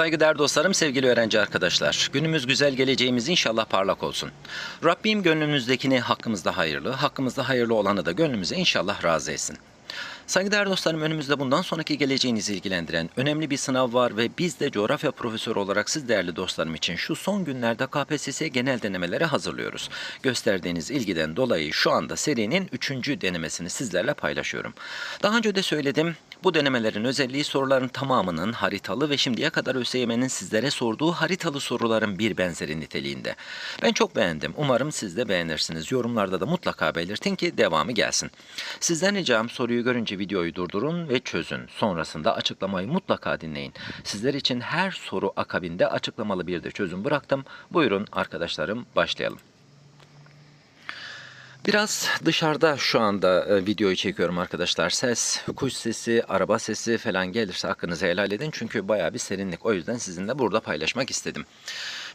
Saygıdeğer dostlarım, sevgili öğrenci arkadaşlar. Günümüz güzel, geleceğimiz inşallah parlak olsun. Rabbim gönlümüzdekini hakkımızda hayırlı, hakkımızda hayırlı olanı da gönlümüze inşallah razı etsin. Saygıdeğer dostlarım önümüzde bundan sonraki geleceğinizi ilgilendiren önemli bir sınav var ve biz de coğrafya profesörü olarak siz değerli dostlarım için şu son günlerde KPSS genel denemeleri hazırlıyoruz. Gösterdiğiniz ilgiden dolayı şu anda serinin 3. denemesini sizlerle paylaşıyorum. Daha önce de söyledim bu denemelerin özelliği soruların tamamının haritalı ve şimdiye kadar ÖSYM'nin sizlere sorduğu haritalı soruların bir benzeri niteliğinde. Ben çok beğendim. Umarım siz de beğenirsiniz. Yorumlarda da mutlaka belirtin ki devamı gelsin. Sizden ricam soruyu görünce videoyu durdurun ve çözün. Sonrasında açıklamayı mutlaka dinleyin. Sizler için her soru akabinde açıklamalı bir de çözüm bıraktım. Buyurun arkadaşlarım başlayalım. Biraz dışarıda şu anda e, videoyu çekiyorum arkadaşlar. Ses, kuş sesi, araba sesi falan gelirse hakkınızı helal edin. Çünkü baya bir serinlik. O yüzden sizinle burada paylaşmak istedim.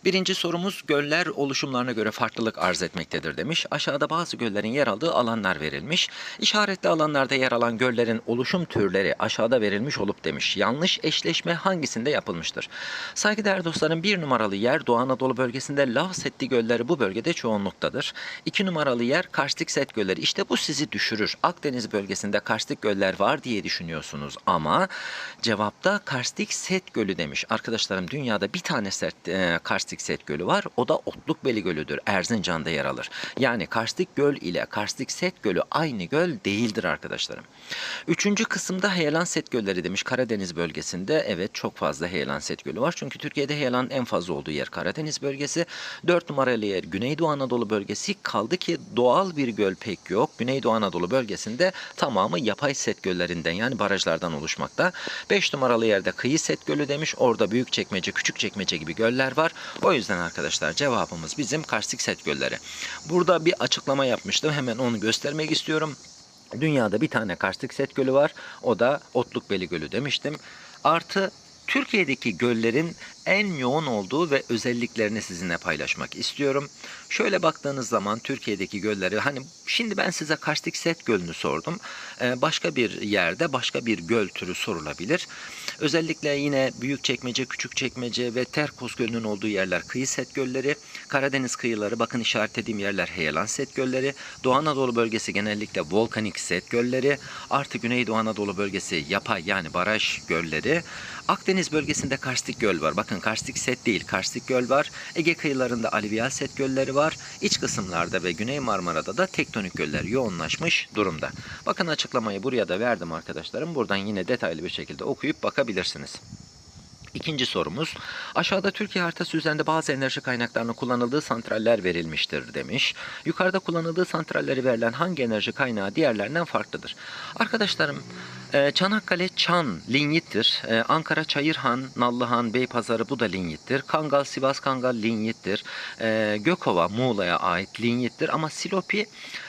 Birinci sorumuz göller oluşumlarına göre farklılık arz etmektedir demiş. Aşağıda bazı göllerin yer aldığı alanlar verilmiş. İşaretli alanlarda yer alan göllerin oluşum türleri aşağıda verilmiş olup demiş. Yanlış eşleşme hangisinde yapılmıştır? Saygıdeğer dostlarım bir numaralı yer Doğu Anadolu bölgesinde lav setli gölleri bu bölgede çoğunluktadır. İki numaralı yer karstik set gölleri. İşte bu sizi düşürür. Akdeniz bölgesinde karstik göller var diye düşünüyorsunuz ama cevapta karstik set gölü demiş. Arkadaşlarım dünyada bir tane sert, e, karstik set gölü var. O da Otlukbeli Gölü'dür. Erzincan'da yer alır. Yani karstik göl ile karstik set gölü aynı göl değildir arkadaşlarım. Üçüncü kısımda heyelan set gölleri demiş. Karadeniz bölgesinde evet çok fazla heyelan set gölü var. Çünkü Türkiye'de heyelan en fazla olduğu yer Karadeniz bölgesi. Dört numaralı yer Güneydoğu Anadolu bölgesi. Kaldı ki doğal bir göl pek yok. Güneydoğu Anadolu bölgesinde tamamı yapay set göllerinden yani barajlardan oluşmakta. 5 numaralı yerde kıyı set gölü demiş. Orada büyük çekmece, küçük çekmece gibi göller var. O yüzden arkadaşlar cevabımız bizim karstik set gölleri. Burada bir açıklama yapmıştım. Hemen onu göstermek istiyorum. Dünyada bir tane karstik set gölü var. O da Otlukbeli Gölü demiştim. Artı Türkiye'deki göllerin en yoğun olduğu ve özelliklerini sizinle paylaşmak istiyorum. Şöyle baktığınız zaman Türkiye'deki gölleri hani şimdi ben size karstik set gölünü sordum. Ee, başka bir yerde başka bir göl türü sorulabilir. Özellikle yine Büyükçekmece, Küçükçekmece ve Terkos Gölü'nün olduğu yerler kıyı set gölleri. Karadeniz kıyıları bakın işaretlediğim yerler heyelan set gölleri. Doğu Anadolu bölgesi genellikle volkanik set gölleri. Artı Güneydoğu Anadolu bölgesi yapay yani baraj gölleri. Akdeniz bölgesinde karstik göl var. Bakın karstik set değil, karstik göl var. Ege kıyılarında alüvyal set gölleri var. İç kısımlarda ve Güney Marmara'da da tektonik göller yoğunlaşmış durumda. Bakın açıklamayı buraya da verdim arkadaşlarım. Buradan yine detaylı bir şekilde okuyup bakabilirsiniz. İkinci sorumuz, aşağıda Türkiye haritası üzerinde bazı enerji kaynaklarının kullanıldığı santraller verilmiştir demiş. Yukarıda kullanıldığı santralleri verilen hangi enerji kaynağı diğerlerinden farklıdır? Arkadaşlarım, e, Çanakkale Çan linyittir. E, Ankara Çayırhan, Nallıhan, Beypazarı bu da linyittir. Kangal, Sivas Kangal linyittir. E, Gökova Muğla'ya ait linyittir. Ama Silopi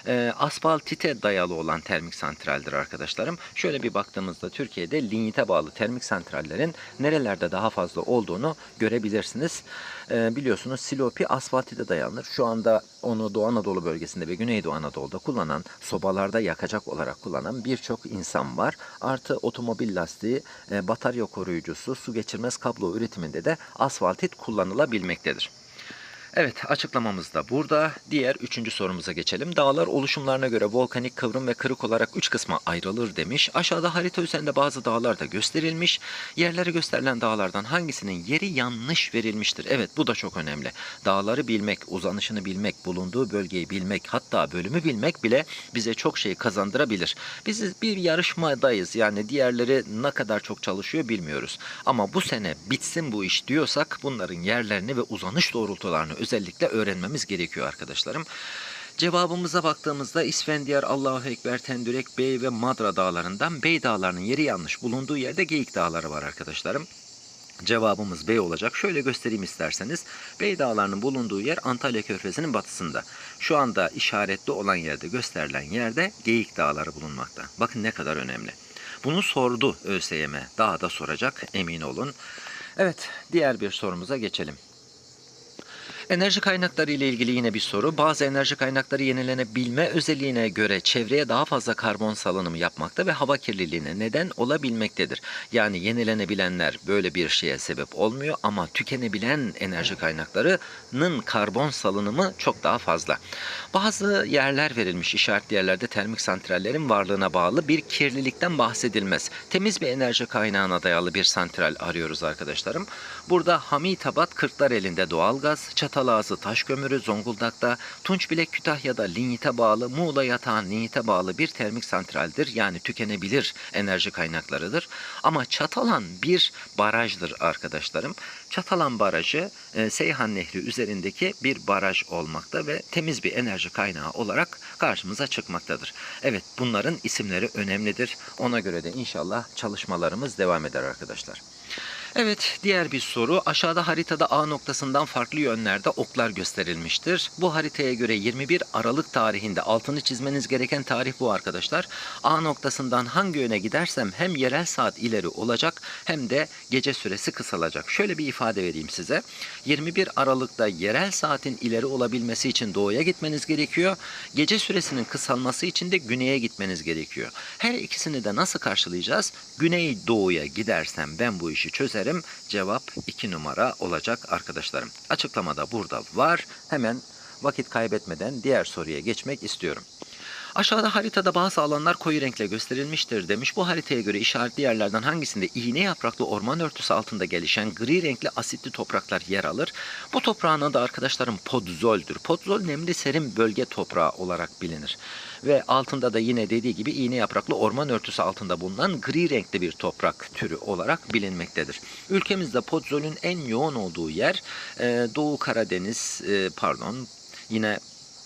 e, asfaltite dayalı olan termik santraldir arkadaşlarım. Şöyle bir baktığımızda Türkiye'de linyite bağlı termik santrallerin nerelerde daha fazla olduğunu görebilirsiniz. E, biliyorsunuz Silopi asfaltite dayanır. Şu anda onu Doğu Anadolu bölgesinde ve Güneydoğu Anadolu'da kullanan, sobalarda yakacak olarak kullanan birçok insan var. Artı otomobil lastiği, e, batarya koruyucusu, su geçirmez kablo üretiminde de asfaltit kullanılabilmektedir. Evet açıklamamız da burada. Diğer üçüncü sorumuza geçelim. Dağlar oluşumlarına göre volkanik, kıvrım ve kırık olarak üç kısma ayrılır demiş. Aşağıda harita üzerinde bazı dağlar da gösterilmiş. Yerleri gösterilen dağlardan hangisinin yeri yanlış verilmiştir? Evet bu da çok önemli. Dağları bilmek, uzanışını bilmek, bulunduğu bölgeyi bilmek, hatta bölümü bilmek bile bize çok şey kazandırabilir. Biz bir yarışmadayız. Yani diğerleri ne kadar çok çalışıyor bilmiyoruz. Ama bu sene bitsin bu iş diyorsak bunların yerlerini ve uzanış doğrultularını özellikle öğrenmemiz gerekiyor arkadaşlarım. Cevabımıza baktığımızda İsfendiyar, Allahu Ekber, Tendürek, Bey ve Madra dağlarından Bey dağlarının yeri yanlış. Bulunduğu yerde Geyik dağları var arkadaşlarım. Cevabımız Bey olacak. Şöyle göstereyim isterseniz. Bey Dağları'nın bulunduğu yer Antalya Körfezi'nin batısında. Şu anda işaretli olan yerde gösterilen yerde Geyik Dağları bulunmakta. Bakın ne kadar önemli. Bunu sordu ÖSYM. Daha da soracak emin olun. Evet diğer bir sorumuza geçelim. Enerji kaynakları ile ilgili yine bir soru. Bazı enerji kaynakları yenilenebilme özelliğine göre çevreye daha fazla karbon salınımı yapmakta ve hava kirliliğine neden olabilmektedir. Yani yenilenebilenler böyle bir şeye sebep olmuyor ama tükenebilen enerji kaynaklarının karbon salınımı çok daha fazla. Bazı yerler verilmiş işaretli yerlerde termik santrallerin varlığına bağlı bir kirlilikten bahsedilmez. Temiz bir enerji kaynağına dayalı bir santral arıyoruz arkadaşlarım. Burada Hamitabat Kırklareli'nde doğalgaz, Çatalazı taş kömürü, Zonguldak'ta Tunçbilek Kütahya'da linyite bağlı, Muğla yatağın linyite bağlı bir termik santraldir. Yani tükenebilir enerji kaynaklarıdır. Ama Çatalan bir barajdır arkadaşlarım. Çatalan Barajı e, Seyhan Nehri üzerindeki bir baraj olmakta ve temiz bir enerji kaynağı olarak karşımıza çıkmaktadır. Evet bunların isimleri önemlidir. Ona göre de inşallah çalışmalarımız devam eder arkadaşlar. Evet, diğer bir soru. Aşağıda haritada A noktasından farklı yönlerde oklar gösterilmiştir. Bu haritaya göre 21 Aralık tarihinde altını çizmeniz gereken tarih bu arkadaşlar. A noktasından hangi yöne gidersem hem yerel saat ileri olacak hem de gece süresi kısalacak. Şöyle bir ifade vereyim size. 21 Aralık'ta yerel saatin ileri olabilmesi için doğuya gitmeniz gerekiyor. Gece süresinin kısalması için de güneye gitmeniz gerekiyor. Her ikisini de nasıl karşılayacağız? Güney doğuya gidersem ben bu işi çözerim. Cevap 2 numara olacak arkadaşlarım. Açıklamada burada var. Hemen vakit kaybetmeden diğer soruya geçmek istiyorum. Aşağıda haritada bazı alanlar koyu renkle gösterilmiştir demiş. Bu haritaya göre işaretli yerlerden hangisinde iğne yapraklı orman örtüsü altında gelişen gri renkli asitli topraklar yer alır? Bu toprağın adı arkadaşlarım podzoldür. Podzol nemli serin bölge toprağı olarak bilinir. Ve altında da yine dediği gibi iğne yapraklı orman örtüsü altında bulunan gri renkli bir toprak türü olarak bilinmektedir. Ülkemizde podzolün en yoğun olduğu yer e, Doğu Karadeniz e, pardon yine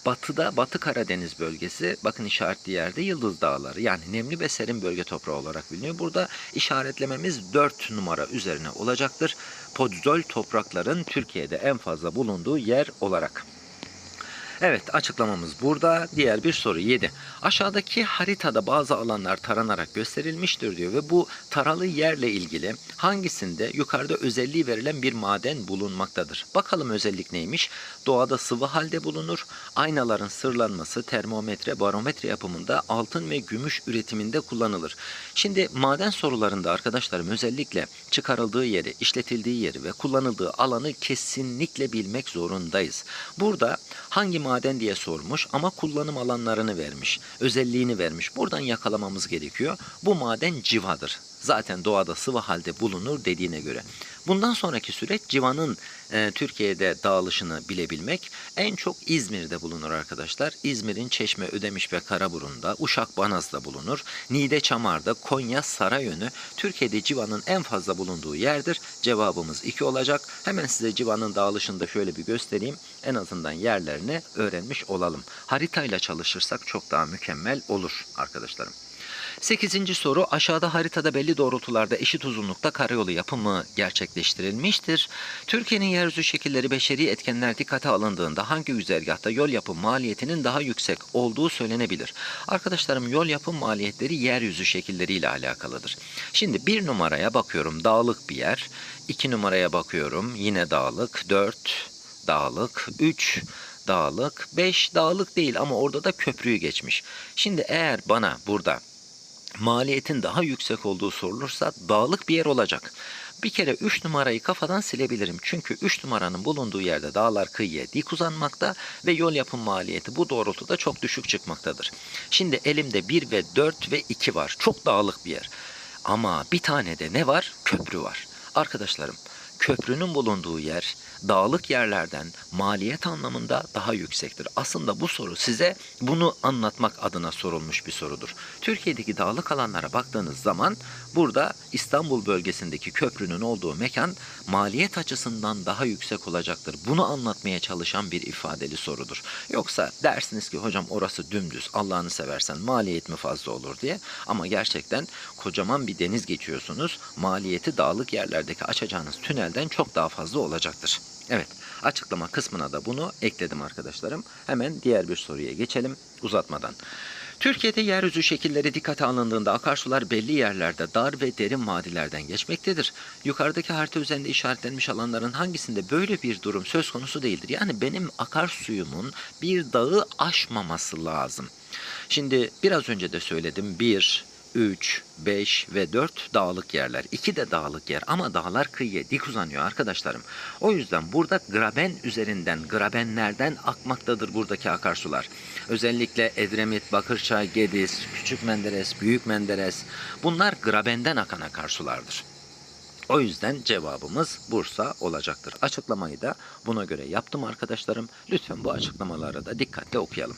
Batıda Batı Karadeniz bölgesi bakın işaretli yerde Yıldız Dağları yani nemli ve serin bölge toprağı olarak biliniyor. Burada işaretlememiz 4 numara üzerine olacaktır. Podzol toprakların Türkiye'de en fazla bulunduğu yer olarak. Evet açıklamamız burada. Diğer bir soru 7. Aşağıdaki haritada bazı alanlar taranarak gösterilmiştir diyor ve bu taralı yerle ilgili hangisinde yukarıda özelliği verilen bir maden bulunmaktadır? Bakalım özellik neymiş? Doğada sıvı halde bulunur. Aynaların sırlanması, termometre, barometre yapımında altın ve gümüş üretiminde kullanılır. Şimdi maden sorularında arkadaşlarım özellikle çıkarıldığı yeri, işletildiği yeri ve kullanıldığı alanı kesinlikle bilmek zorundayız. Burada hangi maden diye sormuş ama kullanım alanlarını vermiş, özelliğini vermiş. Buradan yakalamamız gerekiyor. Bu maden civadır. Zaten doğada sıvı halde bulunur dediğine göre. Bundan sonraki süreç civanın e, Türkiye'de dağılışını bilebilmek. En çok İzmir'de bulunur arkadaşlar. İzmir'in Çeşme, Ödemiş ve Karaburun'da, Uşak, Banaz'da bulunur. Niğde, Çamar'da, Konya, Sarayönü Türkiye'de civanın en fazla bulunduğu yerdir. Cevabımız 2 olacak. Hemen size civanın dağılışını da şöyle bir göstereyim. En azından yerlerini öğrenmiş olalım. Haritayla çalışırsak çok daha mükemmel olur arkadaşlarım. Sekizinci soru aşağıda haritada belli doğrultularda eşit uzunlukta karayolu yapımı gerçekleştirilmiştir. Türkiye'nin yeryüzü şekilleri beşeri etkenler dikkate alındığında hangi güzergahta yol yapım maliyetinin daha yüksek olduğu söylenebilir. Arkadaşlarım yol yapım maliyetleri yeryüzü şekilleriyle alakalıdır. Şimdi bir numaraya bakıyorum dağlık bir yer. iki numaraya bakıyorum yine dağlık. Dört dağlık. Üç dağlık. Beş dağlık değil ama orada da köprüyü geçmiş. Şimdi eğer bana burada maliyetin daha yüksek olduğu sorulursa dağlık bir yer olacak. Bir kere 3 numarayı kafadan silebilirim. Çünkü 3 numaranın bulunduğu yerde dağlar kıyıya dik uzanmakta ve yol yapım maliyeti bu doğrultuda çok düşük çıkmaktadır. Şimdi elimde 1 ve 4 ve 2 var. Çok dağlık bir yer. Ama bir tane de ne var? Köprü var. Arkadaşlarım köprünün bulunduğu yer dağlık yerlerden maliyet anlamında daha yüksektir. Aslında bu soru size bunu anlatmak adına sorulmuş bir sorudur. Türkiye'deki dağlık alanlara baktığınız zaman burada İstanbul bölgesindeki köprünün olduğu mekan maliyet açısından daha yüksek olacaktır. Bunu anlatmaya çalışan bir ifadeli sorudur. Yoksa dersiniz ki hocam orası dümdüz Allah'ını seversen maliyet mi fazla olur diye. Ama gerçekten kocaman bir deniz geçiyorsunuz. Maliyeti dağlık yerlerdeki açacağınız tünelden çok daha fazla olacaktır. Evet, açıklama kısmına da bunu ekledim arkadaşlarım. Hemen diğer bir soruya geçelim uzatmadan. Türkiye'de yeryüzü şekilleri dikkate alındığında akarsular belli yerlerde dar ve derin vadilerden geçmektedir. Yukarıdaki harita üzerinde işaretlenmiş alanların hangisinde böyle bir durum söz konusu değildir? Yani benim akarsuyumun bir dağı aşmaması lazım. Şimdi biraz önce de söyledim. 1, 3, 5 ve 4 dağlık yerler. 2 de dağlık yer ama dağlar kıyıya dik uzanıyor arkadaşlarım. O yüzden burada graben üzerinden, grabenlerden akmaktadır buradaki akarsular. Özellikle Edremit, Bakırçay, Gediz, Küçük Menderes, Büyük Menderes bunlar grabenden akan akarsulardır. O yüzden cevabımız Bursa olacaktır. Açıklamayı da buna göre yaptım arkadaşlarım. Lütfen bu açıklamaları da dikkatle okuyalım.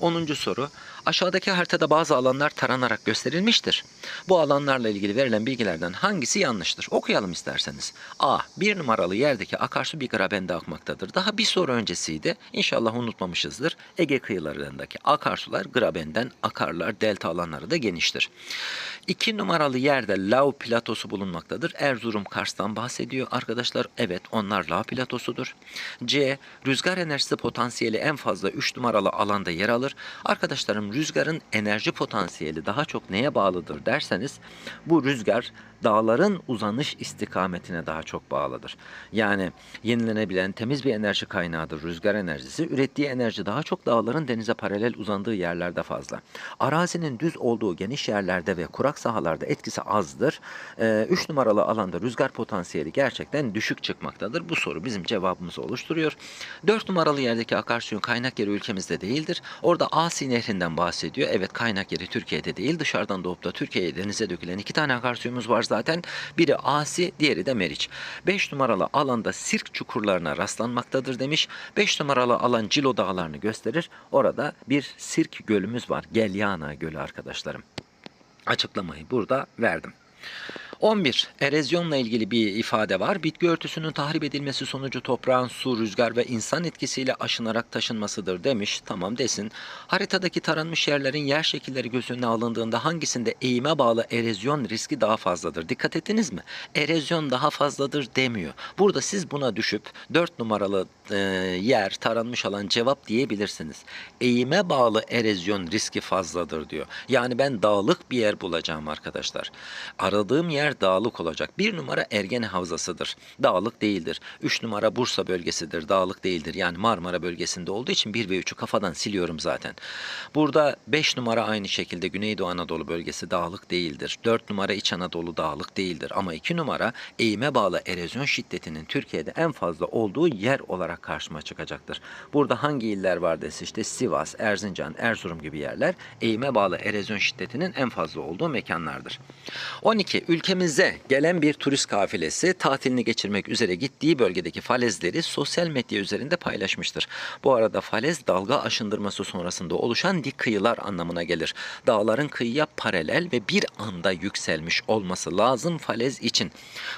10. soru. Aşağıdaki haritada bazı alanlar taranarak gösterilmiştir. Bu alanlarla ilgili verilen bilgilerden hangisi yanlıştır? Okuyalım isterseniz. A. Bir numaralı yerdeki akarsu bir grabende akmaktadır. Daha bir soru öncesiydi. İnşallah unutmamışızdır. Ege kıyılarındaki akarsular grabenden akarlar. Delta alanları da geniştir. 2 numaralı yerde Lav platosu bulunmaktadır. Erzurum Kars'tan bahsediyor arkadaşlar. Evet onlar Lav platosudur. C. Rüzgar enerjisi potansiyeli en fazla 3 numaralı alanda yer alır. Arkadaşlarım rüzgarın enerji potansiyeli daha çok neye bağlıdır derseniz bu rüzgar dağların uzanış istikametine daha çok bağlıdır. Yani yenilenebilen temiz bir enerji kaynağıdır rüzgar enerjisi. Ürettiği enerji daha çok dağların denize paralel uzandığı yerlerde fazla. Arazinin düz olduğu geniş yerlerde ve kurak sahalarda etkisi azdır. 3 numaralı alanda rüzgar potansiyeli gerçekten düşük çıkmaktadır. Bu soru bizim cevabımızı oluşturuyor. 4 numaralı yerdeki akarsuyun kaynak yeri ülkemizde değildir. Orada Asi Nehri'nden bahsediyor. Evet kaynak yeri Türkiye'de değil. Dışarıdan doğup da Türkiye'ye denize dökülen iki tane akarsuyumuz var zaten. Biri Asi, diğeri de Meriç. 5 numaralı alanda sirk çukurlarına rastlanmaktadır demiş. 5 numaralı alan Cilo Dağları'nı gösterir. Orada bir sirk gölümüz var. Gelyana Gölü arkadaşlarım. Açıklamayı burada verdim. 11. Erozyonla ilgili bir ifade var. Bitki örtüsünün tahrip edilmesi sonucu toprağın su, rüzgar ve insan etkisiyle aşınarak taşınmasıdır demiş. Tamam desin. Haritadaki taranmış yerlerin yer şekilleri göz önüne alındığında hangisinde eğime bağlı erozyon riski daha fazladır? Dikkat ettiniz mi? Erozyon daha fazladır demiyor. Burada siz buna düşüp 4 numaralı e, yer taranmış alan cevap diyebilirsiniz. Eğime bağlı erozyon riski fazladır diyor. Yani ben dağlık bir yer bulacağım arkadaşlar. Aradığım yer dağlık olacak. Bir numara Ergene Havzası'dır. Dağlık değildir. Üç numara Bursa bölgesidir. Dağlık değildir. Yani Marmara bölgesinde olduğu için 1 ve 3'ü kafadan siliyorum zaten. Burada 5 numara aynı şekilde Güneydoğu Anadolu bölgesi dağlık değildir. 4 numara İç Anadolu dağlık değildir. Ama 2 numara eğime bağlı erozyon şiddetinin Türkiye'de en fazla olduğu yer olarak karşıma çıkacaktır. Burada hangi iller var dese işte Sivas, Erzincan, Erzurum gibi yerler eğime bağlı erozyon şiddetinin en fazla olduğu mekanlardır. 12. Ülkemize gelen bir turist kafilesi tatilini geçirmek üzere gittiği bölgedeki falezleri sosyal medya üzerinde paylaşmıştır. Bu arada falez dalga aşındırması sonrasında oluşan dik kıyılar anlamına gelir. Dağların kıyıya paralel ve bir anda yükselmiş olması lazım falez için.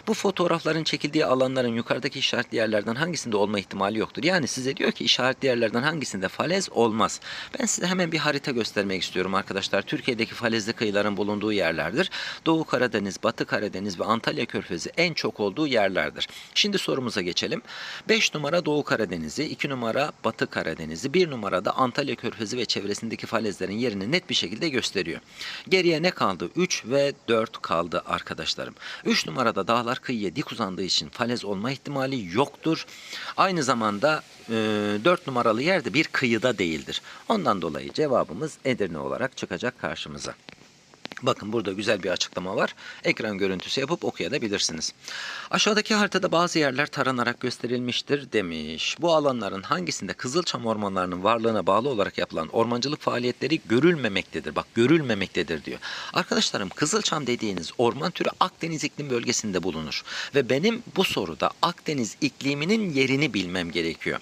Bu fotoğrafların çekildiği alanların yukarıdaki işaretli yerlerden hangisinde olma ihtimali yoktur. Yani size diyor ki işaretli yerlerden hangisinde falez olmaz. Ben size hemen bir harita göstermek istiyorum arkadaşlar. Türkiye'deki falezli kıyıların bulunduğu yerlerdir. Doğu Karadeniz, Batı Karadeniz ve Antalya Körfezi en çok olduğu yerlerdir. Şimdi sorumuza geçelim. 5 numara Doğu Karadeniz'i, 2 numara Batı Karadeniz'i, 1 numarada Antalya Körfezi ve çevresindeki falezlerin yerini net bir şekilde gösteriyor. Geriye ne kaldı? 3 ve 4 kaldı arkadaşlarım. 3 numarada dağlar kıyıya dik uzandığı için falez olma ihtimali yoktur. Aynı zamanda 4 numaralı yerde bir kıyıda değildir. Ondan dolayı cevabımız Edirne olarak çıkacak karşımıza. Bakın burada güzel bir açıklama var. Ekran görüntüsü yapıp okuyabilirsiniz. Aşağıdaki haritada bazı yerler taranarak gösterilmiştir demiş. Bu alanların hangisinde Kızılçam ormanlarının varlığına bağlı olarak yapılan ormancılık faaliyetleri görülmemektedir. Bak görülmemektedir diyor. Arkadaşlarım Kızılçam dediğiniz orman türü Akdeniz iklim bölgesinde bulunur. Ve benim bu soruda Akdeniz ikliminin yerini bilmem gerekiyor.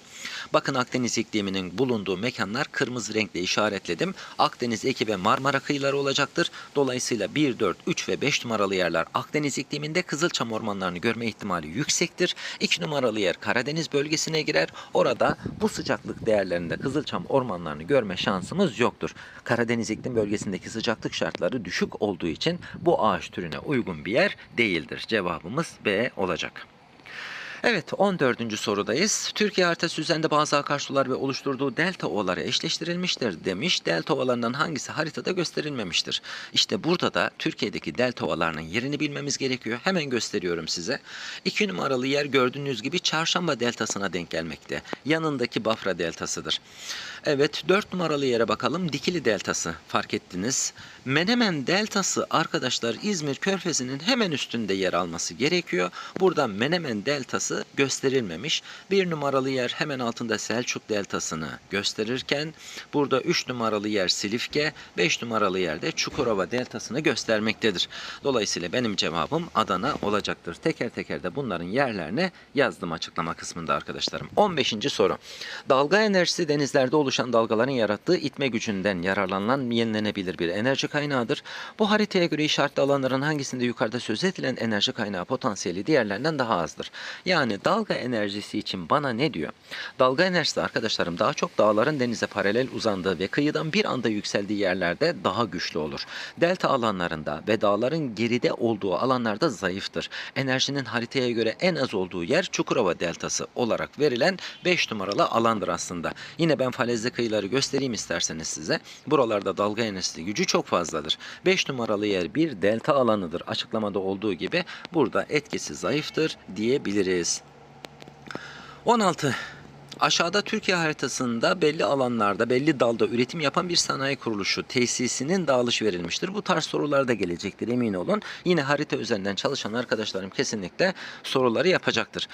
Bakın Akdeniz ikliminin bulunduğu mekanlar kırmızı renkle işaretledim. Akdeniz, Eki ve Marmara kıyıları olacaktır. Dolayısıyla 1, 4, 3 ve 5 numaralı yerler Akdeniz ikliminde Kızılçam ormanlarını görme ihtimali yüksektir. 2 numaralı yer Karadeniz bölgesine girer. Orada bu sıcaklık değerlerinde Kızılçam ormanlarını görme şansımız yoktur. Karadeniz iklim bölgesindeki sıcaklık şartları düşük olduğu için bu ağaç türüne uygun bir yer değildir. Cevabımız B olacak. Evet 14. sorudayız. Türkiye haritası üzerinde bazı akarsular ve oluşturduğu delta ovaları eşleştirilmiştir demiş. Delta ovalarından hangisi haritada gösterilmemiştir? İşte burada da Türkiye'deki delta ovalarının yerini bilmemiz gerekiyor. Hemen gösteriyorum size. 2 numaralı yer gördüğünüz gibi Çarşamba deltasına denk gelmekte. Yanındaki Bafra deltasıdır. Evet 4 numaralı yere bakalım. Dikili deltası fark ettiniz. Menemen deltası arkadaşlar İzmir Körfezi'nin hemen üstünde yer alması gerekiyor. Burada Menemen deltası gösterilmemiş. Bir numaralı yer hemen altında Selçuk deltasını gösterirken burada 3 numaralı yer Silifke, 5 numaralı yerde Çukurova deltasını göstermektedir. Dolayısıyla benim cevabım Adana olacaktır. Teker teker de bunların yerlerine yazdım açıklama kısmında arkadaşlarım. 15. soru. Dalga enerjisi denizlerde oluşan dalgaların yarattığı itme gücünden yararlanılan yenilenebilir bir enerji kaynağıdır. Bu haritaya göre işaretli alanların hangisinde yukarıda söz edilen enerji kaynağı potansiyeli diğerlerinden daha azdır. Yani dalga enerjisi için bana ne diyor? Dalga enerjisi arkadaşlarım daha çok dağların denize paralel uzandığı ve kıyıdan bir anda yükseldiği yerlerde daha güçlü olur. Delta alanlarında ve dağların geride olduğu alanlarda zayıftır. Enerjinin haritaya göre en az olduğu yer Çukurova deltası olarak verilen 5 numaralı alandır aslında. Yine ben falezli kıyıları göstereyim isterseniz size. Buralarda dalga enerjisi gücü çok fazladır. 5 numaralı yer bir delta alanıdır. Açıklamada olduğu gibi burada etkisi zayıftır diyebiliriz. 16. Aşağıda Türkiye haritasında belli alanlarda, belli dalda üretim yapan bir sanayi kuruluşu tesisinin dağılışı verilmiştir. Bu tarz sorular da gelecektir emin olun. Yine harita üzerinden çalışan arkadaşlarım kesinlikle soruları yapacaktır.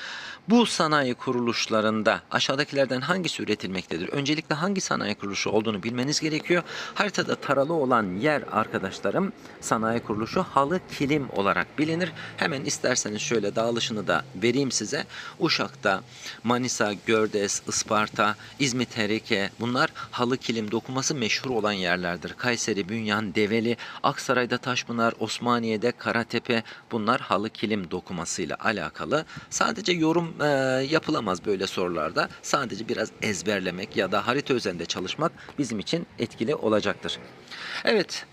Bu sanayi kuruluşlarında aşağıdakilerden hangisi üretilmektedir? Öncelikle hangi sanayi kuruluşu olduğunu bilmeniz gerekiyor. Haritada taralı olan yer arkadaşlarım sanayi kuruluşu halı kilim olarak bilinir. Hemen isterseniz şöyle dağılışını da vereyim size. Uşak'ta, Manisa, Gördes, Isparta, İzmit, Hereke bunlar halı kilim dokuması meşhur olan yerlerdir. Kayseri, Bünyan, Develi, Aksaray'da Taşpınar, Osmaniye'de Karatepe bunlar halı kilim dokumasıyla alakalı. Sadece yorum e, yapılamaz böyle sorularda. Sadece biraz ezberlemek ya da harita üzerinde çalışmak bizim için etkili olacaktır. Evet,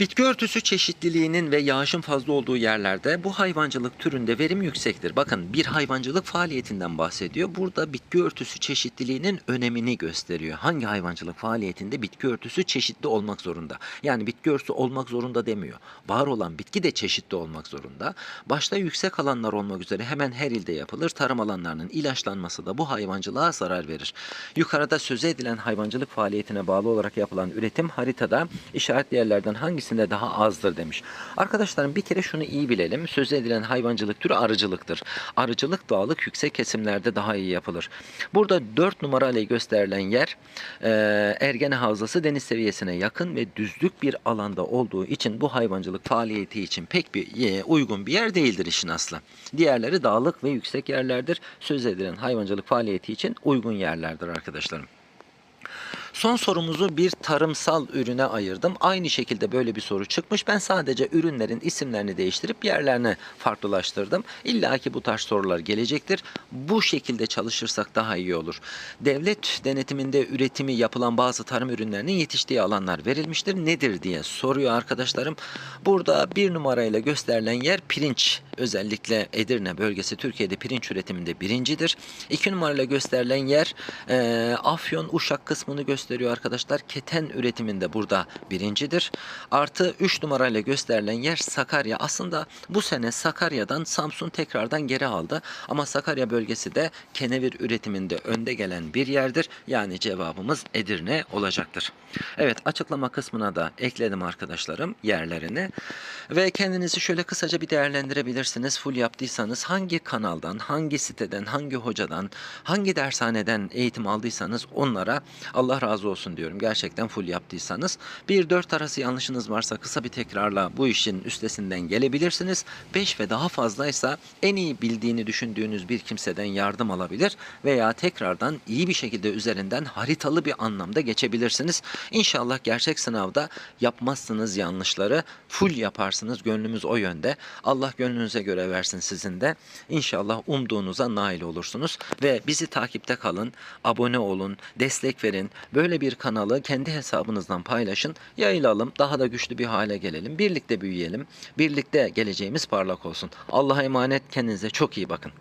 Bitki örtüsü çeşitliliğinin ve yağışın fazla olduğu yerlerde bu hayvancılık türünde verim yüksektir. Bakın bir hayvancılık faaliyetinden bahsediyor. Burada bitki örtüsü çeşitliliğinin önemini gösteriyor. Hangi hayvancılık faaliyetinde bitki örtüsü çeşitli olmak zorunda? Yani bitki örtüsü olmak zorunda demiyor. Var olan bitki de çeşitli olmak zorunda. Başta yüksek alanlar olmak üzere hemen her ilde yapılır. Tarım alanlarının ilaçlanması da bu hayvancılığa zarar verir. Yukarıda söz edilen hayvancılık faaliyetine bağlı olarak yapılan üretim haritada işaretli yerlerden hangisinde daha azdır demiş. Arkadaşlarım bir kere şunu iyi bilelim. Söz edilen hayvancılık türü arıcılıktır. Arıcılık dağlık yüksek kesimlerde daha iyi yapılır. Burada 4 numarayla gösterilen yer e, Ergene Havzası deniz seviyesine yakın ve düzlük bir alanda olduğu için bu hayvancılık faaliyeti için pek bir e, uygun bir yer değildir işin aslı. Diğerleri dağlık ve yüksek yerlerdir. Söz edilen hayvancılık faaliyeti için uygun yerlerdir arkadaşlarım. Son sorumuzu bir tarımsal ürüne ayırdım. Aynı şekilde böyle bir soru çıkmış. Ben sadece ürünlerin isimlerini değiştirip yerlerini farklılaştırdım. İlla ki bu tarz sorular gelecektir. Bu şekilde çalışırsak daha iyi olur. Devlet denetiminde üretimi yapılan bazı tarım ürünlerinin yetiştiği alanlar verilmiştir. Nedir diye soruyor arkadaşlarım. Burada bir numarayla gösterilen yer pirinç. Özellikle Edirne bölgesi Türkiye'de pirinç üretiminde birincidir. İki numarayla gösterilen yer e, Afyon Uşak kısmını gösteriyor arkadaşlar. Keten üretiminde burada birincidir. Artı 3 numarayla gösterilen yer Sakarya. Aslında bu sene Sakarya'dan Samsun tekrardan geri aldı. Ama Sakarya bölgesi de kenevir üretiminde önde gelen bir yerdir. Yani cevabımız Edirne olacaktır. Evet açıklama kısmına da ekledim arkadaşlarım yerlerini. Ve kendinizi şöyle kısaca bir değerlendirebilirsiniz. Full yaptıysanız hangi kanaldan, hangi siteden, hangi hocadan, hangi dershaneden eğitim aldıysanız onlara Allah razı olsun diyorum. Gerçekten full yaptıysanız. 1-4 arası yanlışınız varsa kısa bir tekrarla bu işin üstesinden gelebilirsiniz. 5 ve daha fazlaysa en iyi bildiğini düşündüğünüz bir kimseden yardım alabilir veya tekrardan iyi bir şekilde üzerinden haritalı bir anlamda geçebilirsiniz. İnşallah gerçek sınavda yapmazsınız yanlışları. Full yaparsınız. Gönlümüz o yönde. Allah gönlünüze göre versin sizin de. İnşallah umduğunuza nail olursunuz ve bizi takipte kalın, abone olun, destek verin. Böyle bir kanalı kendi hesabınızdan paylaşın, yayılalım, daha da güçlü bir hale gelelim. Birlikte büyüyelim, birlikte geleceğimiz parlak olsun. Allah'a emanet, kendinize çok iyi bakın.